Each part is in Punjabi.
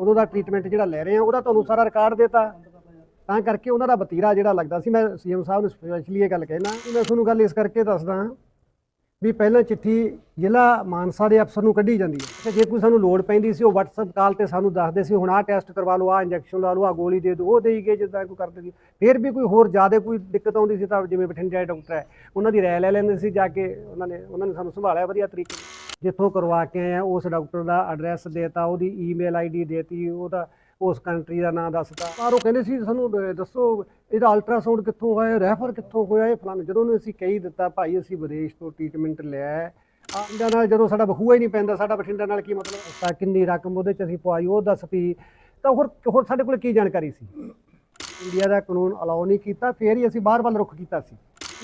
ਉਦੋਂ ਦਾ ਟ੍ਰੀਟਮੈਂਟ ਜਿਹੜਾ ਲੈ ਰਹੇ ਆ ਉਹਦਾ ਤੁਹਾਨੂੰ ਸਾਰਾ ਰਿਕਾਰਡ ਦਿੱਤਾ। ਤਾਂ ਕਰਕੇ ਉਹਨਾਂ ਦਾ ਵਤੀਰਾ ਜਿਹੜਾ ਲੱਗਦਾ ਸੀ, ਮੈਂ ਸੀਐਮ ਸਾਹਿਬ ਨੂੰ ਸਪੈਸ਼ਲੀ ਇਹ ਗੱਲ ਕਹਿਣਾ ਮੈਂ ਤੁਹਾਨੂੰ ਗੱਲ ਇਸ ਕਰਕੇ ਦੱਸਦਾ ਵੀ ਪਹਿਲਾਂ ਚਿੱਠੀ ਜ਼ਿਲ੍ਹਾ ਮਾਨਸਾ ਦੇ ਅਫਸਰ ਨੂੰ ਕੱਢੀ ਜਾਂਦੀ ਹੈ। ਤੇ ਜੇ ਕੋਈ ਸਾਨੂੰ ਲੋੜ ਪੈਂਦੀ ਸੀ, ਉਹ WhatsApp ਕਾਲ ਤੇ ਸਾਨੂੰ ਦੱਸਦੇ ਸੀ, ਹੁਣ ਆਹ ਟੈਸਟ ਕਰਵਾ ਲਓ, ਆਹ ਇੰਜੈਕਸ਼ਨ ਲਾ ਲਓ, ਆਹ ਗੋਲੀ ਦੇ ਦਿਓ, ਉਹ ਦੇਈ ਗਏ, ਜਿੱਦਾਂ ਕੋਈ ਕਰਦੇ ਸੀ ਫਿਰ ਵੀ ਕੋਈ ਹੋਰ ਜ਼ਿਆਦਾ ਕੋਈ ਦਿੱਕਤ ਆਉਂਦੀ ਸੀ ਤਾਂ ਜਿਵੇਂ ਬਠਿੰਡੇ ਡਾਕਟਰ ਹੈ, ਉਹਨਾਂ ਦੀ ਰਾਏ ਲੈ ਲੈਂਦੇ ਸੀ, ਜਾ ਕੇ ਉਹਨਾਂ ਨੇ ਉਹਨਾਂ ਨੇ ਸਾਨੂੰ ਸੰਭਾਲਿਆ ਵਧੀਆ ਤਰੀਕੇ ਨਾਲ। ਜਿੱਥੋਂ ਕਰਵਾ ਕੇ ਆਏ ਆ, ਉਸ ਡਾਕਟਰ ਦਾ ਐਡਰੈਸ ਦੇਤਾ, ਉਹਦੀ ਈਮੇਲ ਆਈਡੀ ਦੇਤੀ, ਉਹਦਾ, ਉਸ ਕੰਟਰੀ ਦਾ ਨਾਮ ਦੱਸਤਾ। ਪਰ ਉਹ ਕਹਿੰਦੇ ਸੀ, ਸਾਨੂੰ ਦੱਸੋ, ਇਹਦਾ ਅਲਟਰਾਸਾਊਂਡ ਕਿੱਥੋਂ ਹੋਇਆ ਰੈਫਰ ਕਿੱਥੋਂ ਹੋਇਆ? ਇਹ ਫਲਾਣਾ, ਜਦੋਂ ਉਹਨੂੰ ਅਸੀਂ ਕਹੀ ਦਿੱਤਾ, ਭਾਈ, ਅਸੀਂ ਵਿਦੇਸ਼ ਤੋਂ ਟ੍ਰੀਟਮੈਂਟ ਲਿਆ ਹੈ। ਨਾਲ ਜਦੋਂ ਸਾਡਾ ਬਖੂਆ ਹੀ ਨਹੀਂ ਪੈਂਦਾ, ਸਾਡਾ ਬਠਿੰਡਾ ਨਾਲ ਕੀ ਮਤਲਬ? ਤਾਂ ਕਿੰਨੀ ਰਕਮ ਉਹਦੇ ਚ ਅਸੀਂ ਪਵਾਈ ਉਹ ਦੱਸ ਵੀ ਤਾਂ ਹੋਰ ਹੋਰ ਸਾਡੇ ਕੋਲ ਕੀ ਜਾਣਕਾਰੀ ਸੀ? ਇੰਡੀਆ ਦਾ ਕਾਨੂੰਨ ਅਲਾਉ ਨਹੀਂ ਕੀਤਾ, ਫੇਰ ਹੀ ਅਸੀਂ ਬਾਹਰ ਵੱਲ ਰੁਖ ਕੀਤਾ ਸੀ।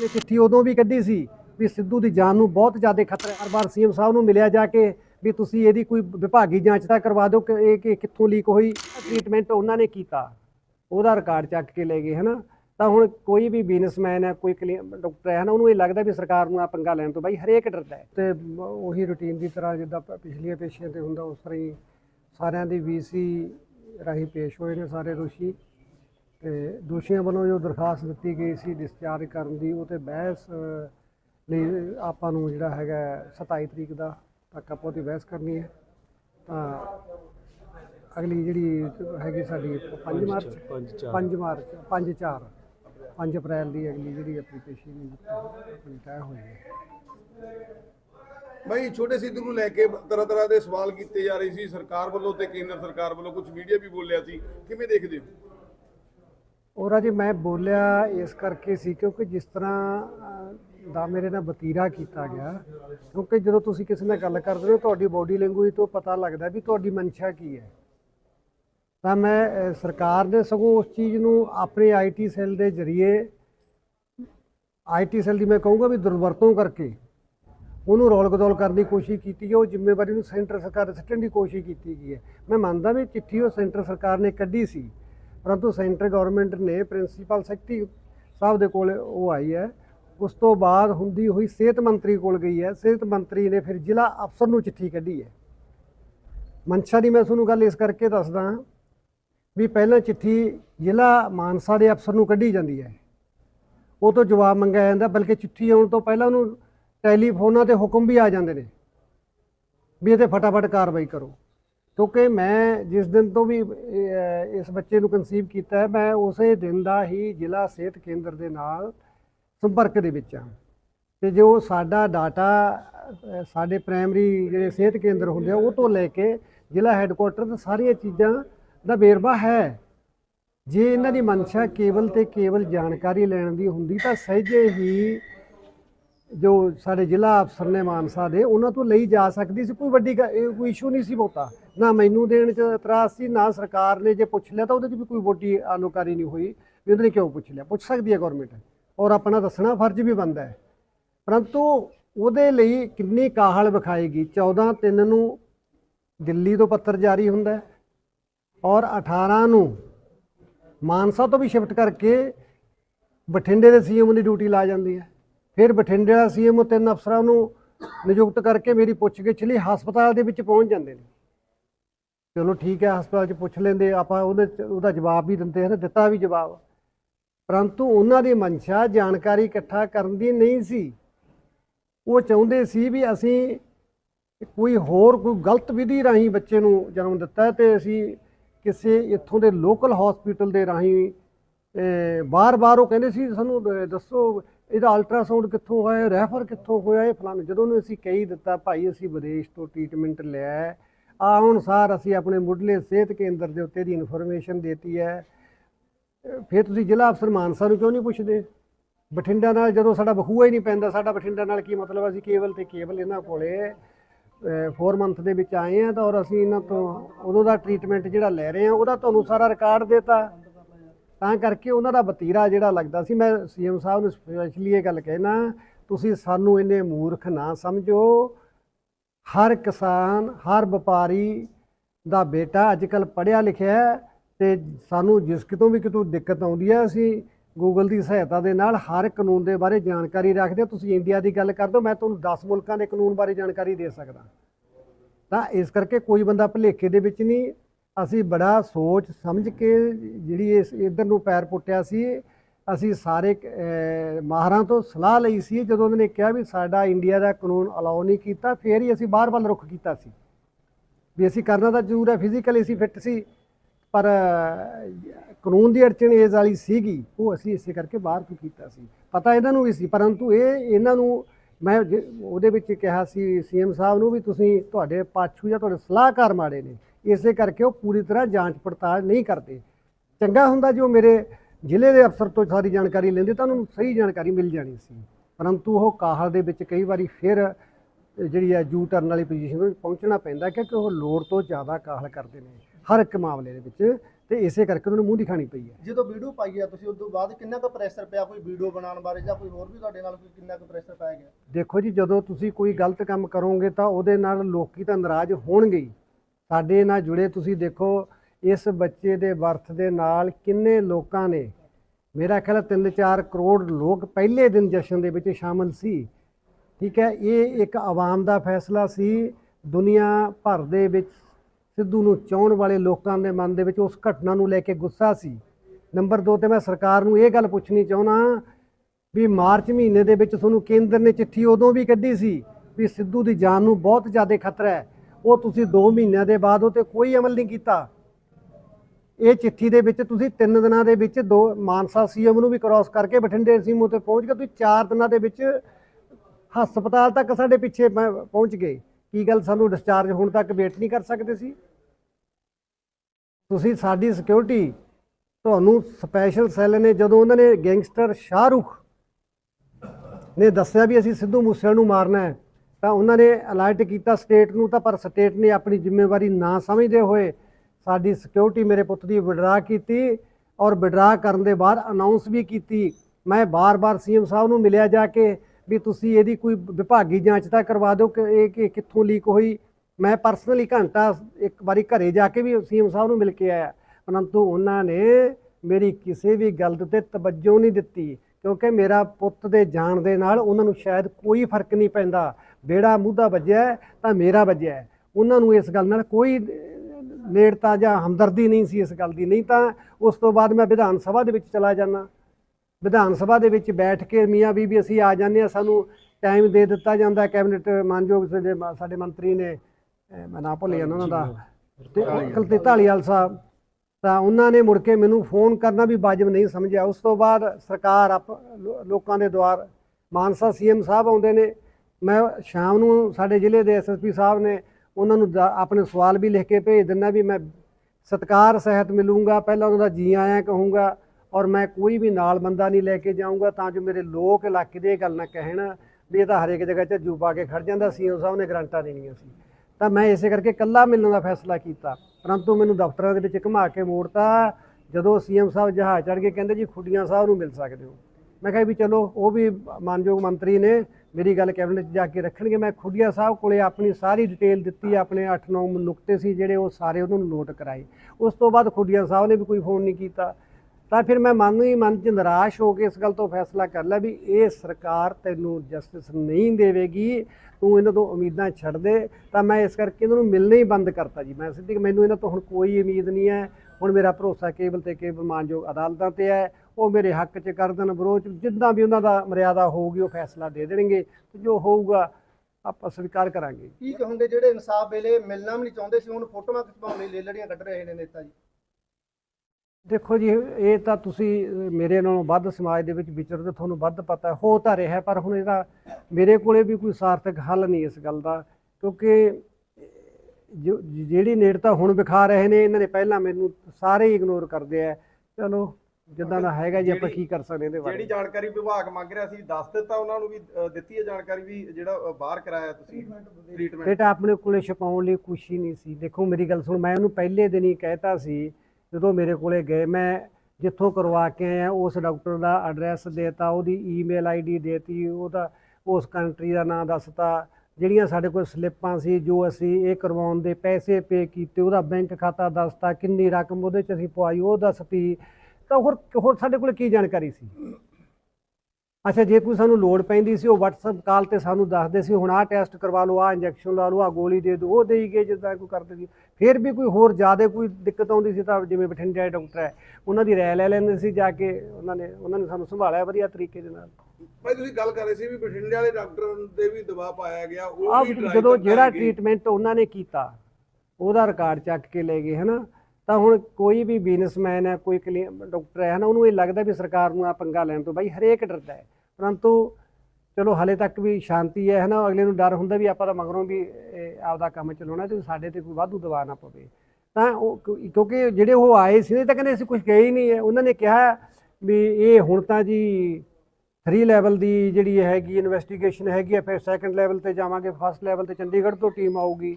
ਇਹ ਚਿੱਠੀ ਉਦੋਂ ਵੀ ਕੱਢੀ ਸੀ ਵੀ ਸਿੱਧੂ ਦੀ ਜਾਨ ਨੂੰ ਬਹੁਤ ਜ਼ਿਆਦਾ ਖਤਰਾ ਹੈ। ਹਰ ਵਾਰ ਸੀਐਮ ਸਾਹਿਬ ਨੂੰ ਮਿਲਿਆ ਜਾ ਕੇ ਵੀ ਤੁਸੀਂ ਇਹਦੀ ਕੋਈ ਵਿਭਾਗੀ ਜਾਂਚ ਤਾਂ ਕਰਵਾ ਦਿਓ ਕਿ ਇਹ ਕਿ ਕਿੱਥੋਂ ਲੀਕ ਹੋਈ ਟ੍ਰੀਟਮੈਂਟ ਉਹਨਾਂ ਨੇ ਕੀਤਾ। ਉਹਦਾ ਰਿਕਾਰਡ ਚੱਕ ਕੇ ਲੈ ਗਏ, ਹਨਾ? ਤਾਂ ਹੁਣ ਕੋਈ ਵੀ ਬਿਜ਼ਨਸਮੈਨ ਹੈ, ਕੋਈ ਡਾਕਟਰ ਹੈ ਨਾ ਉਹਨੂੰ ਇਹ ਲੱਗਦਾ ਵੀ ਸਰਕਾਰ ਨੂੰ ਆ ਪੰਗਾ ਲੈਣ ਤੋਂ ਬਾਈ ਹਰੇਕ ਡਰਦਾ ਹੈ। ਤੇ ਉਹੀ ਰੁਟੀਨ ਦੀ ਤਰ੍ਹਾਂ ਜਿੱਦਾਂ ਪ- ਪਿਛਲੀਆਂ ਪੇਸ਼ੀਆਂ ਤੇ ਹੁੰਦਾ, ਉਸ ਤਰ੍ਹਾਂ ਹੀ ਸਾਰਿਆਂ ਦੀ ਵੀਸੀ ਰਾਹੀਂ ਪੇਸ਼ ਹੋਏ ਨੇ ਸਾਰੇ ਦੋਸ਼ੀ। ਤੇ ਦੋਸ਼ੀਆਂ ਵੱਲੋਂ ਜੋ ਦਰਖਾਸਤ ਦਿੱਤੀ ਗਈ ਸੀ ਡਿਸਚਾਰਜ ਕਰਨ ਦੀ, ਉਹ ਤੇ ਬਹਿਸ ਲਈ ਆਪਾਂ ਨੂੰ ਜਿਹੜਾ ਹੈਗਾ 27 ਤਰੀਕ ਦਾ ਤੱਕ ਆਪਾਂ ਉਹਦੀ ਬਹਿਸ ਕਰਨੀ ਹੈ। ਤਾਂ ਅਗਲੀ ਜਿਹੜੀ ਹੈਗੀ ਸਾਡੀ 5 ਮਾਰਚ 5 ਮਾਰਚ 5 4 5 ਅਪ੍ਰੈਲ ਦੀ ਅਗਲੀ ਜਿਹੜੀ ਆਪਣੀ ਪੇਸ਼ੀ ਨੂੰ ਆਪਣੀ ਤੈਅ ਹੋਈ ਹੈ। ਬਈ ਛੋਟੇ ਸਿੱਧੂ ਨੂੰ ਲੈ ਕੇ ਤਰ੍ਹਾਂ ਤਰ੍ਹਾਂ ਦੇ ਸਵਾਲ ਕੀਤੇ ਜਾ ਰਹੇ ਸੀ ਸਰਕਾਰ ਵੱਲੋਂ ਤੇ ਕੇਂਦਰ ਸਰਕਾਰ ਵੱਲੋਂ ਕੁਝ ਮੀਡੀਆ ਵੀ ਬੋਲਿਆ ਸੀ। ਕਿਵੇਂ ਦੇਖਦੇ ਹੋ? ਔਰ ਅਜੇ ਮੈਂ ਬੋਲਿਆ ਇਸ ਕਰਕੇ ਸੀ ਕਿਉਂਕਿ ਜਿਸ ਤਰ੍ਹਾਂ ਦਾ ਮੇਰੇ ਨਾਲ ਬਤੀਰਾ ਕੀਤਾ ਗਿਆ। ਕਿਉਂਕਿ ਜਦੋਂ ਤੁਸੀਂ ਕਿਸੇ ਨਾਲ ਗੱਲ ਕਰਦੇ ਹੋ, ਤੁਹਾਡੀ ਬਾਡੀ ਲੈਂਗੁਏਜ ਤੋਂ ਪਤਾ ਲੱਗਦਾ ਵੀ ਤੁਹਾਡੀ ਮਨਸ਼ਾ ਕੀ ਹੈ। ਤਾਂ ਮੈਂ ਸਰਕਾਰ ਨੇ ਸਗੋਂ ਉਸ ਚੀਜ਼ ਨੂੰ ਆਪਣੇ ਆਈਟੀ ਸੈੱਲ ਦੇ ਜ਼ਰੀਏ ਆਈਟੀ ਸੈੱਲ ਦੀ ਮੈਂ ਕਹੂੰਗਾ ਵੀ ਦੁਰਵਰਤੋਂ ਕਰਕੇ ਉਹਨੂੰ ਰੋਲ ਗਦੋਲ ਕਰਨ ਦੀ ਕੋਸ਼ਿਸ਼ ਕੀਤੀ ਹੈ। ਉਹ ਜ਼ਿੰਮੇਵਾਰੀ ਨੂੰ ਸੈਂਟਰ ਸਰਕਾਰ ਸਿੱਟਣ ਦੀ ਕੋਸ਼ਿਸ਼ ਕੀਤੀ ਗਈ ਹੈ। ਮੈਂ ਮੰਨਦਾ ਵੀ ਚਿੱਠੀ ਉਹ ਸੈਂਟਰ ਸਰਕਾਰ ਨੇ ਕੱਢੀ ਸੀ, ਪਰੰਤੂ ਸੈਂਟਰ ਗਵਰਨਮੈਂਟ ਨੇ ਪ੍ਰਿੰਸੀਪਲ ਸੈਕਟਰੀ ਸਾਹਿਬ ਦੇ ਕੋਲ ਉਹ ਆਈ ਹੈ। ਉਸ ਤੋਂ ਬਾਅਦ ਹੁੰਦੀ ਹੋਈ ਸਿਹਤ ਮੰਤਰੀ ਕੋਲ ਗਈ ਹੈ। ਸਿਹਤ ਮੰਤਰੀ ਨੇ ਫਿਰ ਜ਼ਿਲ੍ਹਾ ਅਫਸਰ ਨੂੰ ਚਿੱਠੀ ਕੱਢੀ ਹੈ। ਮਨਸ਼ਾ ਦੀ ਮੈਂ ਤੁਹਾਨੂੰ ਗੱਲ ਇਸ ਕਰਕੇ ਦੱਸਦਾ ਵੀ ਪਹਿਲਾਂ ਚਿੱਠੀ ਜ਼ਿਲ੍ਹਾ ਮਾਨਸਾ ਦੇ ਅਫਸਰ ਨੂੰ ਕੱਢੀ ਜਾਂਦੀ ਹੈ। ਉਹ ਤੋਂ ਜਵਾਬ ਮੰਗਿਆ ਜਾਂਦਾ, ਬਲਕਿ ਚਿੱਠੀ ਆਉਣ ਤੋਂ ਪਹਿਲਾਂ ਉਹਨੂੰ ਟੈਲੀਫੋਨਾਂ ਤੇ ਹੁਕਮ ਵੀ ਆ ਜਾਂਦੇ ਨੇ ਵੀ ਇਹਤੇ ਫਟਾਫਟ ਕਾਰਵਾਈ ਕਰੋ। ਕਿਉਂਕਿ ਮੈਂ ਜਿਸ ਦਿਨ ਤੋਂ ਵੀ ਇਸ ਬੱਚੇ ਨੂੰ ਕਨਸੀਵ ਕੀਤਾ ਹੈ, ਮੈਂ ਉਸੇ ਦਿਨ ਦਾ ਹੀ ਜ਼ਿਲ੍ਹਾ ਸਿਹਤ ਕੇਂਦਰ ਦੇ ਨਾਲ ਸੰਪਰਕ ਦੇ ਵਿੱਚ ਆ। ਤੇ ਜੋ ਸਾਡਾ ਡਾਟਾ ਸਾਡੇ ਪ੍ਰਾਇਮਰੀ ਜਿਹੜੇ ਸਿਹਤ ਕੇਂਦਰ ਹੁੰਦੇ ਆ, ਉਹ ਤੋਂ ਲੈ ਕੇ ਜ਼ਿਲ੍ਹਾ ਹੈੱਡਕੁਆਟਰ ਤੇ ਸਾਰੀਆਂ ਚੀਜ਼ਾਂ ਦਾ ਵੇਰਵਾ ਹੈ। ਜੇ ਇਹਨਾਂ ਦੀ ਮਨਸ਼ਾ ਕੇਵਲ ਤੇ ਕੇਵਲ ਜਾਣਕਾਰੀ ਲੈਣ ਦੀ ਹੁੰਦੀ ਤਾਂ ਸਹਿਜੇ ਹੀ ਜੋ ਸਾਡੇ ਜ਼ਿਲ੍ਹਾ ਅਫਸਰ ਨੇ ਮਾਨਸਾ ਦੇ, ਉਹਨਾਂ ਤੋਂ ਲਈ ਜਾ ਸਕਦੀ ਸੀ। ਕੋਈ ਵੱਡੀ ਗ- ਕੋਈ ਇਸ਼ੂ ਨਹੀਂ ਸੀ ਬਹੁਤਾ। ਨਾ ਮੈਨੂੰ ਦੇਣ ਚ ਇਤਰਾਜ਼ ਸੀ, ਨਾ ਸਰਕਾਰ ਨੇ ਜੇ ਪੁੱਛ ਲਿਆ ਤਾਂ ਉਹਦੇ 'ਚ ਵੀ ਕੋਈ ਵੋਟੀ ਆਲੋਕਾਰੀ ਨਹੀਂ ਹੋਈ ਵੀ ਉਹਨੇ ਕਿਉਂ ਪੁੱਛ ਲਿਆ। ਪੁੱਛ ਸਕਦੀ ਹੈ ਗਵਰਨਮੈਂਟ ਔਰ ਆਪਣਾ ਦੱਸਣਾ ਫਰਜ਼ ਵੀ ਬਣਦਾ ਹੈ। ਪਰੰਤੂ ਉਹਦੇ ਲਈ ਕਿੰਨੀ ਕਾਹਲ ਵਿਖਾਏਗੀ? 14 ਤਿੰਨ ਨੂੰ ਦਿੱਲੀ ਤੋਂ ਪੱਤਰ ਜਾਰੀ ਹੁੰਦਾ ਔਰ 18 ਨੂੰ ਮਾਨਸਾ ਤੋਂ ਵੀ ਸ਼ਿਫਟ ਕਰਕੇ ਬਠਿੰਡੇ ਦੇ ਸੀਐਮ ਦੀ ਡਿਊਟੀ ਲਾ ਜਾਂਦੀ ਹੈ। ਫਿਰ ਬਠਿੰਡੇ ਵਾਲਾ ਸੀਐਮ ਤਿੰਨ ਅਫਸਰਾਂ ਨੂੰ ਨਿਯੁਕਤ ਕਰਕੇ ਮੇਰੀ ਪੁੱਛਗਿੱਛ ਲਈ ਹਸਪਤਾਲ ਦੇ ਵਿੱਚ ਪਹੁੰਚ ਜਾਂਦੇ ਨੇ। ਚਲੋ ਠੀਕ ਹੈ, ਹਸਪਤਾਲ 'ਚ ਪੁੱਛ ਲੈਂਦੇ, ਆਪਾਂ ਉਹਦੇ 'ਚ- ਉਹਦਾ ਜਵਾਬ ਵੀ ਦਿੰਦੇ ਹਨ, ਦਿੱਤਾ ਵੀ ਜਵਾਬ। ਪਰੰਤੂ ਉਹਨਾਂ ਦੀ ਮਨਸ਼ਾ ਜਾਣਕਾਰੀ ਇਕੱਠਾ ਕਰਨ ਦੀ ਨਹੀਂ ਸੀ। ਉਹ ਚਾਹੁੰਦੇ ਸੀ ਵੀ ਅਸੀਂ ਕੋਈ ਹੋਰ ਕੋਈ ਗਲਤ ਵਿਧੀ ਰਾਹੀਂ ਬੱਚੇ ਨੂੰ ਜਨਮ ਦਿੱਤਾ ਹੈ ਤੇ ਅਸੀਂ ਕਿਸੇ ਇੱਥੋਂ ਦੇ ਲੋਕਲ ਹਸਪੀਟਲ ਦੇ ਰਾਹੀਂ ਬਾਰ-ਬਾਰ ਉਹ ਕਹਿੰਦੇ ਸੀ, ਸਾਨੂੰ ਦੱਸੋ ਇਹਦਾ ਅਲਟਰਾਸਾਊਂਡ ਕਿੱਥੋਂ ਹੋਇਆ ਰੈਫਰ ਕਿੱਥੋਂ ਹੋਇਆ, ਇਹ ਫਲਾਣਾ ਜਦੋਂ ਉਹਨੂੰ ਅਸੀਂ ਕਹੀ ਦਿੱਤਾ, ਭਾਈ, ਅਸੀਂ ਵਿਦੇਸ਼ ਤੋਂ ਟ੍ਰੀਟਮੈਂਟ ਲਿਆ ਆ ਅਨੁਸਾਰ ਅਸੀਂ ਆਪਣੇ ਮੁੱਢਲੇ ਸਿਹਤ ਕੇਂਦਰ ਦੇ ਉੱਤੇ ਦੀ ਇਨਫੋਰਮੇਸ਼ਨ ਦੇਤੀ ਹੈ। ਫਿਰ ਤੁਸੀਂ ਜ਼ਿਲ੍ਹਾ ਅਫਸਰ ਮਾਨਸਾ ਨੂੰ ਕਿਉਂ ਨਹੀਂ ਪੁੱਛਦੇ? ਬਠਿੰਡਾ ਨਾਲ ਜਦੋਂ ਸਾਡਾ ਬਖੂਆ ਹੀ ਨਹੀਂ ਪੈਂਦਾ, ਸਾਡਾ ਬਠਿੰਡਾ ਨਾਲ ਕੀ ਮਤਲਬ ਅਸੀਂ ਕੇਵਲ ਤੇ ਕੇਵਲ ਇਹਨਾਂ ਕੋਲੇ 4 ਮੰਥ ਦੇ ਵਿੱਚ ਆਏ ਆ ਤਾਂ ਔਰ ਅਸੀਂ ਇਹਨਾਂ ਤੋਂ ਉਦੋਂ ਦਾ ਟ੍ਰੀਟਮੈਂਟ ਜਿਹੜਾ ਲੈ ਰਹੇ ਆ ਉਹਦਾ ਤੁਹਾਨੂੰ ਸਾਰਾ ਰਿਕਾਰਡ ਦਿੱਤਾ। ਤਾਂ ਕਰਕੇ ਉਹਨਾਂ ਦਾ ਵਤੀਰਾ ਜਿਹੜਾ ਲੱਗਦਾ ਸੀ, ਮੈਂ ਸੀਐਮ ਸਾਹਿਬ ਨੂੰ ਸਪੈਸ਼ਲੀ ਇਹ ਗੱਲ ਕਹਿਣਾ, ਤੁਸੀਂ ਸਾਨੂੰ ਇੰਨੇ ਮੂਰਖ ਨਾ ਸਮਝੋ। ਹਰ ਕਿਸਾਨ, ਹਰ ਵਪਾਰੀ ਦਾ ਬੇਟਾ ਅੱਜ ਕੱਲ ਪੜ੍ਹਿਆ ਲਿਖਿਆ ਤੇ ਸਾਨੂੰ ਜਿਸ ਕਿਤੋਂ ਵੀ ਕਿਤੋਂ ਦਿੱਕਤ ਆਉਂਦੀ ਹੈ ਅਸੀਂ ਗੂਗਲ ਦੀ ਸਹਾਇਤਾ ਦੇ ਨਾਲ ਹਰ ਕਾਨੂੰਨ ਦੇ ਬਾਰੇ ਜਾਣਕਾਰੀ ਰੱਖਦੇ ਹੋ। ਤੁਸੀਂ ਇੰਡੀਆ ਦੀ ਗੱਲ ਕਰ ਦਿਓ ਮੈਂ ਤੁਹਾਨੂੰ 10 ਮੁਲਕਾਂ ਦੇ ਕਾਨੂੰਨ ਬਾਰੇ ਜਾਣਕਾਰੀ ਦੇ ਸਕਦਾ। ਤਾਂ ਇਸ ਕਰਕੇ ਕੋਈ ਬੰਦਾ ਭੁਲੇਖੇ ਦੇ ਵਿੱਚ ਨਹੀਂ, ਅਸੀਂ ਬੜਾ ਸੋਚ ਸਮਝ ਕੇ ਜਿਹੜੀ ਇਸ ਇਧਰ ਨੂੰ ਪੈਰ ਪੁੱਟਿਆ ਸੀ, ਅਸੀਂ ਸਾਰੇ ਮਾਹਰਾਂ ਤੋਂ ਸਲਾਹ ਲਈ ਸੀ, ਜਦੋਂ ਉਹਨਾਂ ਨੇ ਕਿਹਾ ਵੀ ਸਾਡਾ ਇੰਡੀਆ ਦਾ ਕਾਨੂੰਨ ਅਲਾਉ ਨਹੀਂ ਕੀਤਾ, ਫੇਰ ਹੀ ਅਸੀਂ ਬਾਹਰ ਵੱਲ ਰੁਖ ਕੀਤਾ ਸੀ। ਵੀ ਅਸੀਂ ਕਰਨਾ ਤਾਂ ਜ਼ਰੂਰ ਹੈ ਫਿਜ਼ੀਕਲੀ ਅਸੀਂ ਫਿੱਟ ਸੀ ਪਰ ਕਾਨੂੰਨ ਦੀ ਅੜਚਣ ਇਸ ਵਾਲੀ ਸੀਗੀ, ਉਹ ਅਸੀਂ ਇਸੇ ਕਰਕੇ ਬਾਹਰ ਤੋਂ ਕੀਤਾ ਸੀ। ਪਤਾ ਇਹਨਾਂ ਨੂੰ ਵੀ ਸੀ, ਪਰੰਤੂ ਇਹ, ਇਹਨਾਂ ਨੂੰ ਮੈਂ ਜ- ਉਹਦੇ ਵਿੱਚ ਕਿਹਾ ਸੀ, ਸੀਐਮ ਸਾਹਿਬ ਨੂੰ ਵੀ ਤੁਸੀਂ ਤੁਹਾਡੇ ਪਾਛੂ ਜਾਂ ਤੁਹਾਡੇ ਸਲਾਹਕਾਰ ਮਾੜੇ ਨੇ। ਇਸੇ ਕਰਕੇ ਉਹ ਪੂਰੀ ਤਰ੍ਹਾਂ ਜਾਂਚ ਪੜਤਾਲ ਨਹੀਂ ਕਰਦੇ। ਚੰਗਾ ਹੁੰਦਾ ਜੋ ਮੇਰੇ ਜ਼ਿਲ੍ਹੇ ਦੇ ਅਫਸਰ ਤੋਂ ਸਾਰੀ ਜਾਣਕਾਰੀ ਲੈਂਦੇ ਤਾਂ ਉਹਨਾਂ ਨੂੰ ਸਹੀ ਜਾਣਕਾਰੀ ਮਿਲ ਜਾਣੀ ਸੀ। ਪਰੰਤੂ ਉਹ ਕਾਹਲ ਦੇ ਵਿੱਚ ਕਈ ਵਾਰੀ ਫਿਰ ਜਿਹੜੀ ਹੈ ਯੂ ਟਰਨ ਵਾਲੀ ਪੋਜੀਸ਼ਨ ਵਿੱਚ ਪਹੁੰਚਣਾ ਪੈਂਦਾ ਕਿਉਂਕਿ ਉਹ ਲੋੜ ਤੋਂ ਜ਼ਿਆਦਾ ਕਾਹਲ ਕਰਦੇ ਨੇ। ਹਰ ਇੱਕ ਮਾਮਲੇ ਦੇ ਵਿੱਚ ਤੇ ਇਸੇ ਕਰਕੇ ਉਹਨਾਂ ਨੂੰ ਮੂੰਹ ਦਿਖਾਣੀ ਪਈ ਹੈ। ਜਦੋਂ ਵੀਡੀਓ ਪਾਈ ਆ ਤੁਸੀਂ ਉਸ ਤੋਂ ਬਾਅਦ ਕਿੰਨਾ ਕੁ ਪ੍ਰੈਸ਼ਰ ਪਿਆ ਕੋਈ ਵੀਡੀਓ ਬਣਾਉਣ ਬਾਰੇ ਜਾਂ ਕੋਈ ਹੋਰ ਵੀ ਤੁਹਾਡੇ ਨਾਲ ਕੋਈ ਕਿੰਨਾ ਕੁ ਪ੍ਰੈਸ਼ਰ ਪਾਇਆ ਗਿਆ? ਦੇਖੋ ਜੀ ਜਦੋਂ ਤੁਸੀਂ ਕੋਈ ਗਲਤ ਕੰਮ ਕਰੋਗੇ ਤਾਂ ਉਹਦੇ ਨਾਲ ਲੋਕੀ ਤਾਂ ਨਾਰਾਜ਼ ਹੋਣਗੇ ਹੀ। ਸਾਡੇ ਨਾਲ ਜੁੜੇ ਤੁਸੀਂ ਦੇਖੋ ਇਸ ਬੱਚੇ ਦੇ ਬਰਥ ਦੇ ਨਾਲ ਕਿੰਨੇ ਲੋਕਾਂ ਨੇ ਮੇਰਾ ਖਿਆਲ 3-4 ਕਰੋੜ ਲੋਕ ਪਹਿਲੇ ਦਿਨ ਜਸ਼ਨ ਦੇ ਵਿੱਚ ਸ਼ਾਮਲ ਸੀ। ਠੀਕ ਹੈ ਇਹ ਇੱਕ ਆਵਾਮ ਦਾ ਫੈਸਲਾ ਸੀ। ਦੁਨੀਆ ਭਰ ਦੇ ਵਿੱਚ ਸਿੱਧੂ ਨੂੰ ਚਾਹੁਣ ਵਾਲੇ ਲੋਕਾਂ ਦੇ ਮਨ ਦੇ ਵਿੱਚ ਉਸ ਘਟਨਾ ਨੂੰ ਲੈ ਕੇ ਗੁੱਸਾ ਸੀ। ਨੰਬਰ 2 ਤੇ ਮੈਂ ਸਰਕਾਰ ਨੂੰ ਇਹ ਗੱਲ ਪੁੱਛਣੀ ਚਾਹੁੰਦਾ ਵੀ ਮਾਰਚ ਮਹੀਨੇ ਦੇ ਵਿੱਚ ਤੁਹਾਨੂੰ ਕੇਂਦਰ ਨੇ ਚਿੱਠੀ ਉਦੋਂ ਵੀ ਕੱਢੀ ਸੀ ਵੀ ਸਿੱਧੂ ਦੀ ਜਾਨ ਨੂੰ ਬਹੁਤ ਜ਼ਿਆਦਾ ਖਤਰਾ ਹੈ। ਉਹ ਤੁਸੀਂ 2 ਮਹੀਨਿਆਂ ਦੇ ਬਾਅਦ ਉਹ ਤੇ ਕੋਈ ਅਮਲ ਨਹੀਂ ਕੀਤਾ। ਇਹ ਚਿੱਠੀ ਦੇ ਵਿੱਚ ਤੁਸੀਂ 3 ਦਿਨਾਂ ਦੇ ਵਿੱਚ ਦੋ ਮਾਨਸਾ ਸੀਐਮ ਨੂੰ ਵੀ ਕ੍ਰਾਸ ਕਰਕੇ ਬਠਿੰਡੇ ਸੀਐਮ ਤੇ ਪਹੁੰਚ ਗਏ। ਤੁਸੀਂ 4 ਦਿਨਾਂ ਦੇ ਵਿੱਚ ਹਸਪਤਾਲ ਤੱਕ ਸਾਡੇ ਪਿੱਛੇ ਪ- ਪਹੁੰਚ ਗਏ। ਕੀ ਗੱਲ ਸਾਨੂੰ ਡਿਸਚਾਰਜ ਹੋਣ ਤੱਕ ਵੇਟ ਨਹੀਂ ਕਰ ਸਕਦੇ ਸੀ? ਤੁਸੀਂ ਸਾਡੀ ਸਿਕਿਉਰਿਟੀ ਤੁਹਾਨੂੰ ਸਪੈਸ਼ਲ ਸੈੱਲ ਨੇ ਜਦੋਂ ਉਹਨਾਂ ਨੇ ਗੈਂਗਸਟਰ ਸ਼ਾਹਰੁਖ ਨੇ ਦੱਸਿਆ ਵੀ ਅਸੀਂ ਸਿੱਧੂ ਮੂਸੇਵਾਲ ਨੂੰ ਮਾਰਨਾ ਹੈ, ਤਾਂ ਉਹਨਾਂ ਨੇ ਅਲਰਟ ਕੀਤਾ ਸਟੇਟ ਨੂੰ, ਤਾਂ ਪਰ ਸਟੇਟ ਨੇ ਆਪਣੀ ਜ਼ਿੰਮੇਵਾਰੀ ਨਾ ਸਮਝਦੇ ਹੋਏ ਸਾਡੀ ਸਿਕਿਉਰਿਟੀ ਮੇਰੇ ਪੁੱਤ ਦੀ ਵਿਡਰਾ ਕੀਤੀ ਔਰ ਵਿਡਰਾ ਕਰਨ ਦੇ ਬਾਅਦ ਅਨਾਉਂਸ ਵੀ ਕੀਤੀ। ਮੈਂ ਬਾਰ-ਬਾਰ ਸੀਐਮ ਸਾਹਿਬ ਨੂੰ ਮਿਲਿਆ ਜਾ ਕੇ ਵੀ ਤੁਸੀਂ ਇਹਦੀ ਕੋਈ ਵਿਭਾਗੀ ਜਾਂਚ ਤਾਂ ਕਰਵਾ ਦਿਓ ਕਿ ਇਹ ਕਿ ਕਿੱਥੋਂ ਲੀਕ ਹੋਈ। ਮੈਂ ਪਰਸਨਲੀ ਘੰਟਾ ਇੱਕ ਵਾਰੀ ਘਰੇ ਜਾ ਕੇ ਵੀ ਸੀਐਮ ਸਾਹਿਬ ਨੂੰ ਮਿਲ ਕੇ ਆਇਆ। ਪਰੰਤੂ ਉਹਨਾਂ ਨੇ ਮੇਰੀ ਕਿਸੇ ਵੀ ਗੱਲ ਦੇ ਉੱਤੇ ਤਵੱਜੋ ਨਹੀਂ ਦਿੱਤੀ, ਕਿਉਂਕਿ ਮੇਰਾ ਪੁੱਤ ਦੇ ਜਾਣ ਦੇ ਨਾਲ ਉਹਨਾਂ ਨੂੰ ਸ਼ਾਇਦ ਕੋਈ ਫ਼ਰਕ ਨਹੀਂ ਪੈਂਦਾ। ਬੇੜਾ ਮੂਧਾ ਵੱਜਿਆ ਤਾਂ ਮੇਰਾ ਵੱਜਿਆ ਉਹਨਾਂ ਨੂੰ ਇਸ ਗੱਲ ਨਾਲ ਕੋਈ ਨੇੜਤਾ ਜਾਂ ਹਮਦਰਦੀ ਨਹੀਂ ਸੀ ਇਸ ਗੱਲ ਦੀ। ਨਹੀਂ ਤਾਂ ਉਸ ਤੋਂ ਬਾਅਦ ਮੈਂ ਵਿਧਾਨ ਸਭਾ ਦੇ ਵਿੱਚ ਚਲਾ ਜਾਣਾ ਵਿਧਾਨ ਸਭਾ ਦੇ ਵਿੱਚ ਬੈਠ ਕੇ ਮੀਆਂ ਬੀਬੀ ਅਸੀਂ ਆ ਜਾਂਦੇ ਆ ਸਾਨੂੰ ਟਾਈਮ ਦੇ ਦਿੱਤਾ ਜਾਂਦਾ ਕੈਬਨਿਟ ਮਾਨਯੋਗ ਸਾਡੇ ਸਾਡੇ ਮੰਤਰੀ ਨੇ ਮੈਂ ਨਾ ਭੁੱਲ ਜਾਂਦਾ ਉਹਨਾਂ ਦਾ। ਤੇ ਕਲਤੇ ਢਾਲੀਵਾਲ ਸਾਹਿਬ ਤਾਂ ਉਹਨਾਂ ਨੇ ਮੁੜ ਕੇ ਮੈਨੂੰ ਫੋਨ ਕਰਨਾ ਵੀ ਵਾਜਬ ਨਹੀਂ ਸਮਝਿਆ। ਉਸ ਤੋਂ ਬਾਅਦ ਸਰਕਾਰ ਆਪ ਲੋਕਾਂ ਦੇ ਦੁਆਰ ਮਾਨਸਾ ਸੀਐਮ ਸਾਹਿਬ ਆਉਂਦੇ ਨੇ। ਮੈਂ ਸ਼ਾਮ ਨੂੰ ਸਾਡੇ ਜ਼ਿਲ੍ਹੇ ਦੇ ਐਸਐਸਪੀ ਸਾਹਿਬ ਨੇ ਉਹਨਾਂ ਨੂੰ ਆਪਣੇ ਸਵਾਲ ਵੀ ਲਿਖ ਕੇ ਭੇਜ ਦਿੰਦਾ ਵੀ ਮੈਂ ਸਤਕਾਰ ਸਹਿਤ ਮਿਲੂੰਗਾ ਪਹਿਲਾਂ ਉਹਨਾਂ ਦਾ ਜੀ ਆਇਆਂ ਕਹੂੰਗਾ। ਔਰ ਮੈਂ ਕੋਈ ਵੀ ਨਾਲ ਬੰਦਾ ਨਹੀਂ ਲੈ ਕੇ ਜਾਊਂਗਾ, ਤਾਂ ਜੋ ਮੇਰੇ ਲੋਕ ਇਲਾਕੇ ਦੇ ਇਹ ਗੱਲ ਨਾ ਕਹਿਣ ਵੀ ਇਹ ਤਾਂ ਹਰੇਕ ਜਗ੍ਹਾ 'ਚ ਜੂ ਪਾ ਕੇ ਖੜ ਜਾਂਦਾ ਸੀਐਮ ਸਾਹਿਬ ਨੇ ਗਰੰਟਾਂ ਦੇਣੀਆਂ ਸੀ। ਤਾਂ ਮੈਂ ਇਸੇ ਕਰਕੇ ਇਕੱਲਾ ਮਿਲਣ ਦਾ ਫੈਸਲਾ ਕੀਤਾ, ਪਰੰਤੂ ਮੈਨੂੰ ਦਫ਼ਤਰਾਂ ਦੇ ਵਿੱਚ ਘੁਮਾ ਕੇ ਮੋੜਤਾ, ਜਦੋਂ ਸੀਐਮ ਸਾਹਿਬ ਜਹਾਜ਼ ਚੜ੍ਹ ਕੇ ਕਹਿੰਦੇ ਜੀ ਖੁੱਡੀਆਂ ਸਾਹਿਬ ਨੂੰ ਮਿਲ ਸਕਦੇ ਹੋ। ਮੈਂ ਕਿਹਾ ਵੀ ਚਲੋ, ਉਹ ਵੀ ਮਾਨਯੋਗ ਮੰਤਰੀ ਨੇ, ਮੇਰੀ ਗੱਲ ਕੈਬਨਿਟ 'ਚ ਜਾ ਕੇ ਰੱਖਣਗੇ, ਮੈਂ ਖੁੱਡੀਆਂ ਸਾਹਿਬ ਕੋਲੇ ਆਪਣੀ ਸਾਰੀ ਡਿਟੇਲ ਦਿੱਤੀ, ਆਪਣੇ 8-9 ਨੁਕਤੇ ਸੀ ਜਿਹੜੇ ਉਹ ਸਾਰੇ ਉਹਨਾਂ ਨੂੰ ਨੋਟ ਕਰਾਏ। ਉਸ ਤੋਂ ਬਾਅਦ ਖੁੱਡੀਆਂ ਸਾਹਿਬ ਨੇ ਵੀ ਕੋਈ ਫੋਨ ਨਹੀਂ ਕੀਤਾ। ਤਾਂ ਫਿਰ ਮੈਂ ਮਨ ਹੀ ਮਨ 'ਚ ਨਿਰਾਸ਼ ਹੋ ਕੇ ਇਸ ਗੱਲ ਤੋਂ ਫੈਸਲਾ ਕਰ ਲਿਆ ਵੀ ਇਹ ਸਰਕਾਰ ਤੈਨੂੰ ਜਸਟਿਸ ਨਹੀਂ ਦੇਵੇਗੀ, ਤੂੰ ਇਹਨਾਂ ਤੋਂ ਉਮੀਦਾਂ ਛੱਡ ਦੇ, ਤਾਂ ਮੈਂ ਇਸ ਕਰਕੇ ਇਹਨਾਂ ਨੂੰ ਮਿਲਣਾ ਹੀ ਬੰਦ ਕਰਤਾ ਜੀ। ਮੈਂ ਸਿੱਧੀ ਮੈਨੂੰ ਇਹਨਾਂ ਤੋਂ ਹੁਣ ਕੋਈ ਉਮੀਦ ਨਹੀਂ ਹੈ। ਹੁਣ ਮੇਰਾ ਭਰੋਸਾ ਕੇਵਲ ਤੇ ਕੇਵਲ ਮਾਨਯੋਗ ਅਦਾਲਤਾਂ ਤੇ ਹੈ। ਉਹ ਮੇਰੇ ਹੱਕ 'ਚ ਕਰ ਦੇਣ ਵਿਰੋਧ 'ਚ, ਜਿੱਦਾਂ ਵੀ ਉਹਨਾਂ ਦਾ ਮਰਿਆਦਾ ਹੋਊਗੀ, ਉਹ ਫੈਸਲਾ ਦੇ ਦੇਣਗੇ ਤੇ ਜੋ ਹੋਊਗਾ ਆਪਾਂ ਸਵੀਕਾਰ ਕਰਾਂਗੇ। ਕੀ ਕਹੋਗੇ ਜਿਹੜੇ ਇਨਸਾਫ ਵੇਲੇ ਮਿਲਣਾ ਵੀ ਨਹੀਂ ਚਾਹੁੰਦੇ ਸੀ, ਹੁਣ ਫੋਟੋਆਂ ਖਿਚਵਾਉਣ ਲਈ ਲੇਲੜੀਆਂ ਕੱਢ ਰਹੇ ਨੇ ਨੇਤਾ ਜੀ? ਦੇਖੋ ਜੀ ਇਹ ਤਾਂ ਤੁਸੀਂ ਮੇਰੇ ਨਾਲੋਂ ਵੱਧ ਸਮਾਜ ਦੇ ਵਿੱਚ ਵਿਚਰਦੇ ਤੁਹਾਨੂੰ ਵੱਧ ਪਤਾ ਹੈ। ਤਾਂ ਰਿਹਾ ਪਰ ਹੁਣ ਇਹਦਾ ਮੇਰੇ ਕੋਲੇ ਵੀ ਕੋਈ ਸਾਰਥਕ ਹੱਲ ਨਹੀਂ ਇਸ ਗੱਲ ਦਾ ਕਿਉਂਕਿ ਜੋ- ਜਿਹੜੀ ਨੇੜਤਾ ਹੁਣ ਵਿਖਾ ਰਹੇ ਨੇ ਇਹਨਾਂ ਨੇ ਪਹਿਲਾਂ ਮੈਨੂੰ ਸਾਰੇ ਇਗਨੋਰ ਕਰਦੇ ਆ। ਚਲੋ ਜਿੱਦਾਂ ਦਾ ਹੈਗਾ ਜੀ ਆਪਾਂ ਜਿਹੜੀ- ਕੀ ਕਰ ਸਕਦੇ ਇਹਦੇ ਜਿਹੜੀ ਬਾਰੇ ਜਾਣਕਾਰੀ ਵਿਭਾਗ ਮੰਗ ਰਿਹਾ ਸੀ ਦੱਸ ਦਿੱਤਾ ਉਹਨਾਂ ਨੂੰ ਵੀ ਦਿੱਤੀ ਹੈ ਜਾਣਕਾਰੀ ਵੀ ਜਿਹੜਾ ਬਾਹਰ ਕਰਾਇਆ ਤੁਸੀਂ ਟ੍ਰੀਟਮੈਂਟ ਬੇਟਾ ਆਪਣੇ ਕੋਲੇ ਛਪਾਉਣ ਲਈ ਕੁਛ ਹੀ ਨਹੀਂ ਸੀ। ਦੇਖੋ ਮੇਰੀ ਗੱਲ ਸੁਣ ਮੈਂ ਉਹਨੂੰ ਪਹਿਲੇ ਦਿਨ ਹੀ ਕਹਿਤਾ ਸੀ ਜਦੋਂ ਮੇਰੇ ਕੋਲੇ ਗਏ, ਮੈਂ ਜਿੱਥੋਂ ਕਰਵਾ ਕੇ ਆਇਆ, ਉਸ ਡਾਕਟਰ ਦਾ ਐਡਰੈਸ ਦੇਤਾ, ਉਹਦੀ ਈਮੇਲ ਆਈਡੀ ਦੇਤੀ, ਉਹਦਾ, ਉਸ ਕੰਟਰੀ ਦਾ ਨਾਮ ਦੱਸਤਾ, ਜਿਹੜੀਆਂ ਸਾਡੇ ਕੋਲ ਸਲਿੱਪਾਂ ਸੀ, ਜੋ ਅਸੀਂ ਇਹ ਕਰਵਾਉਣ ਦੇ ਪੈਸੇ ਪੇ ਕੀਤੇ, ਉਹਦਾ ਬੈਂਕ ਖਾਤਾ ਦੱਸਤਾ, ਕਿੰਨੀ ਰਕਮ ਉਹਦੇ ਚ ਅਸੀਂ ਪਵਾਈ ਉਹ ਦੱਸਤੀ, ਤਾਂ ਹੋਰ ਹੋਰ ਸਾਡੇ ਕੋਲ ਕੀ ਜਾਣਕਾਰੀ ਸੀ? ਅੱਛਾ ਜੇ ਕੋਈ ਸਾਨੂੰ ਲੋੜ ਪੈਂਦੀ ਸੀ ਉਹ WhatsApp ਕਾਲ ਤੇ ਸਾਨੂੰ ਦੱਸਦੇ ਸੀ ਹੁਣ ਆਹ ਟੈਸਟ ਕਰਵਾ ਲਓ ਆਹ ਇੰਜੈਕਸ਼ਨ ਲਾ ਲਓ ਆਹ ਗੋਲੀ ਦੇ ਦਿਓ ਉਹ ਦੇਈ ਗਏ ਜਿੱਦਾਂ ਕੋਈ ਕਰਦੇ ਸੀ। ਫਿਰ ਵੀ ਕੋਈ ਹੋਰ ਜ਼ਿਆਦਾ ਕੋਈ ਦਿੱਕਤ ਆਉਂਦੀ ਸੀ ਤਾਂ ਜਿਵੇਂ ਬਠਿੰਡੇ ਵਾਲੇ ਡਾਕਟਰ ਹੈ ਉਹਨਾਂ ਦੀ ਰਾਏ ਲੈ ਲੈਂਦੇ ਸੀ ਜਾ ਕੇ ਉਹਨਾਂ ਨੇ ਉਹਨਾਂ ਨੇ ਸਾਨੂੰ ਸੰਭਾਲਿਆ ਵਧੀਆ ਤਰੀਕੇ ਦੇ ਨਾਲ। ਭਾਈ ਤੁਸੀਂ ਗੱਲ ਕਰ ਰਹੇ ਸੀ ਵੀ ਬਠਿੰਡੇ ਵਾਲੇ ਡਾਕਟਰ ਦੇ ਵੀ ਦਬਾਅ ਪਾਇਆ ਗਿਆ ਉਹ ਵੀ ਜਦੋਂ ਜਿਹੜਾ। ਟ੍ਰੀਟਮੈਂਟ ਉਹਨਾਂ ਨੇ ਕੀਤਾ ਉਹਦਾ ਰਿਕਾਰਡ ਚੱਕ ਕੇ ਲੈ ਗਏ ਹਨਾ? ਤਾਂ ਹੁਣ ਕੋਈ ਵੀ ਬਿਜ਼ਨਸਮੈਨ ਹੈ ਕੋਈ ਡਾਕਟਰ ਹੈ ਨਾ ਉਹਨੂੰ ਇਹ ਲੱਗਦਾ ਵੀ ਸਰਕਾਰ ਨੂੰ ਆ ਪੰਗਾ ਲੈਣ ਤੋਂ ਬਾਈ ਹਰੇਕ ਡਰਦਾ ਹੈ। ਪਰੰਤੂ ਚਲੋ ਹਲੇ ਤੱਕ ਵੀ ਸ਼ਾਂਤੀ ਹੈ, ਹਨਾ? ਅਗਲੇ ਨੂੰ ਡਰ ਹੁੰਦਾ ਵੀ ਆਪਾਂ ਤਾਂ ਮਗਰੋਂ ਵੀ ਆਪਦਾ ਕੰਮ ਚਲਾਉਣਾ ਤੇ ਸਾਡੇ ਤੇ ਕੋਈ ਵਾਧੂ ਦਬਾਅ ਨਾ ਪਵੇ। ਤਾਂ ਉਹ ਕਿਉਂ- ਕਿਉਂਕਿ ਜਿਹੜੇ ਉਹ ਆਏ ਸੀ ਇਹ ਤਾਂ ਕਹਿੰਦੇ ਅਸੀਂ ਕੁਝ ਗਏ ਹੀ ਨਹੀਂ ਹੈ। ਉਹਨਾਂ ਨੇ ਕਿਹਾ ਵੀ ਇਹ ਹੁਣ ਤਾਂ ਜੀ 3 ਲੈਵਲ ਦੀ ਜਿਹੜੀ ਹੈਗੀ ਇਨਵੈਸਟੀਗੇਸ਼ਨ ਹੈਗੀ ਹੈ, ਫਿਰ ਸੈਕੰਡ ਲੈਵਲ ਤੇ ਜਾਵਾਂਗੇ ਫਸਟ ਲੈਵਲ ਤੇ ਚੰਡੀਗੜ੍ਹ ਤੋਂ ਟੀਮ ਆਊਗੀ।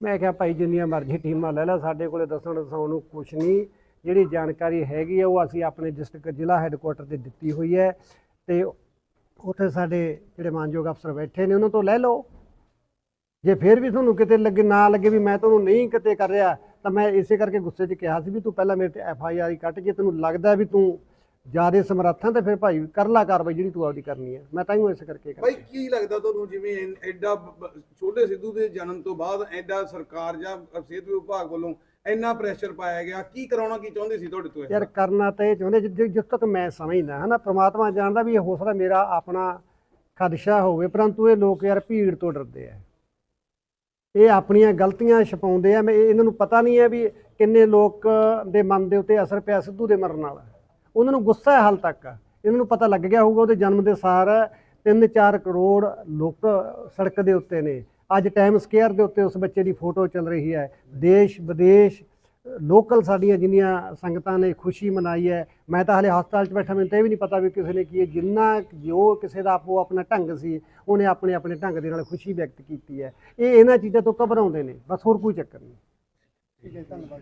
ਮੈਂ ਕਿਹਾ ਭਾਈ ਜਿੰਨੀਆਂ ਮਰਜ਼ੀ ਟੀਮਾਂ ਲੈ ਲੈ, ਸਾਡੇ ਕੋਲੇ ਦੱਸਣ ਦਸਾਉਣ ਨੂੰ ਕੁਝ ਨਹੀਂ। ਜਿਹੜੀ ਜਾਣਕਾਰੀ ਹੈਗੀ ਹੈ ਉਹ ਅਸੀਂ ਆਪਣੇ ਡਿਸਟ੍ਰਿਕਟ ਜ਼ਿਲ੍ਹਾ ਹੈੱਡਕੁਆਟਰ ਤੇ ਦਿੱਤੀ ਹੋਈ ਹੈ। ਤੇ ਉੱਥੇ ਸਾਡੇ ਜਿਹੜੇ ਮਾਨਯੋਗ ਅਫਸਰ ਬੈਠੇ ਨੇ, ਉਹਨਾਂ ਤੋਂ ਲੈ ਲਓ। ਜੇ ਫਿਰ ਵੀ ਤੁਹਾਨੂੰ ਕਿਤੇ ਲੱਗੇ, ਨਾ ਲੱਗੇ ਵੀ ਮੈਂ ਤੁਹਾਨੂੰ ਨਹੀਂ ਕਿਤੇ ਕਰ ਰਿਹਾ, ਤਾਂ ਮੈਂ ਇਸੇ ਕਰਕੇ ਗੁੱਸੇ 'ਚ ਕਿਹਾ ਸੀ ਵੀ ਤੂੰ ਪਹਿਲਾਂ ਮੇਰੇ ਤੇ ਐਫ ਆਈ ਆਰ ਹੀ ਕੱਟ, ਜੇ ਤੈਨੂੰ ਲੱਗਦਾ ਵੀ ਤੂੰ ਜਿਆਦੇ ਸਮਰੱਥ ਤੇ ਫਿਰ ਭਾਈ ਕਰ ਲਾ ਕਾਰਵਾਈ ਜਿਹੜੀ ਤੂੰ ਆਪਦੀ ਕਰਨੀ ਹੈ ਮੈਂ ਤਾਂ ਹੀ ਇਸ ਕਰਕੇ ਕਰ ਭਾਈ, ਕੀ ਲੱਗਦਾ ਤੁਹਾਨੂੰ ਜਿਵੇਂ ਐਨ- ਐਡਾ ਬ- ਛੋਟੇ ਸਿੱਧੂ ਦੇ ਜਨਮ ਤੋਂ ਬਾਅਦ ਐਡਾ ਸਰਕਾਰ ਜਾਂ ਸਿਹਤ ਵਿਭਾਗ ਵੱਲੋਂ ਇੰਨਾ ਪ੍ਰੈਸ਼ਰ ਪਾਇਆ ਗਿਆ। ਕੀ ਕਰਾਉਣਾ, ਕੀ ਚਾਹੁੰਦੇ ਸੀ ਤੁਹਾਡੇ ਤੋਂ ਇਹ? ਯਾਰ ਕਰਨਾ ਤਾਂ ਇਹ ਚਾਹੁੰਦੇ, ਜਿ- ਜਿਸ ਤੱਕ ਮੈਂ ਸਮਝਦਾ ਹਨਾ ਪ੍ਰਮਾਤਮਾ ਜਾਣਦਾ ਵੀ ਇਹ ਹੋ ਸਕਦਾ ਮੇਰਾ ਆਪਣਾ ਖਦਸ਼ਾ ਹੋਵੇ, ਪਰੰਤੂ ਇਹ ਲੋਕ ਯਾਰ ਭੀੜ ਤੋਂ ਡਰਦੇ ਆ। ਇਹ ਆਪਣੀਆਂ ਗਲਤੀਆਂ ਛਪਾਉਂਦੇ ਆ, ਮੈਂ ਇਹ- ਇਹਨਾਂ ਨੂੰ ਪਤਾ ਨਹੀਂ ਹੈ ਵੀ ਕਿੰਨੇ ਲੋਕ ਦੇ ਮਨ ਦੇ ਉੱਤੇ ਅਸਰ ਪਿਆ ਸਿੱਧੂ ਦੇ ਮਰਨ ਨਾਲ ਉਹਨਾਂ ਨੂੰ ਗੁੱਸਾ ਹੈ ਹਾਲ ਤੱਕ। ਇਹਨਾਂ ਨੂੰ ਪਤਾ ਲੱਗ ਗਿਆ ਹੋਊਗਾ ਉਹਦੇ ਜਨਮ ਦੇ ਸਾਰ 3-4 ਕਰੋੜ ਲੋਕ ਸੜਕ ਦੇ ਉੱਤੇ ਨੇ। ਅੱਜ ਟਾਈਮ ਸਕੇਅਰ ਦੇ ਉੱਤੇ ਉਸ ਬੱਚੇ ਦੀ ਫੋਟੋ ਚੱਲ ਰਹੀ ਹੈ। ਦੇਸ਼, ਵਿਦੇਸ਼ ਲੋਕਲ ਸਾਡੀਆਂ ਜਿੰਨੀਆਂ ਸੰਗਤਾਂ ਨੇ ਖੁਸ਼ੀ ਮਨਾਈ ਹੈ। ਮੈਂ ਤਾਂ ਹਲੇ ਹਸਪਤਾਲ 'ਚ ਬੈਠਾ, ਮੈਨੂੰ ਤਾਂ ਇਹ ਵੀ ਨਹੀਂ ਪਤਾ ਵੀ ਕਿਸੇ ਨੇ ਕੀ ਹੈ ਜਿੰਨਾ ਜੋ ਕਿਸੇ ਦਾ ਆਪੋ ਆਪਣਾ ਢੰਗ ਸੀ, ਉਹਨੇ ਆਪਣੇ ਆਪਣੇ ਢੰਗ ਦੇ ਨਾਲ ਖੁਸ਼ੀ ਵਿਅਕਤ ਕੀਤੀ ਹੈ। ਇਹ ਇਹਨਾਂ ਚੀਜ਼ਾਂ ਤੋਂ ਘਬਰਾਉਂਦੇ ਨੇ, ਬਸ ਹੋਰ ਕੋਈ ਚੱਕਰ ਨਹੀਂ। ਠੀਕ ਹੈ, ਧੰਨਵਾਦ।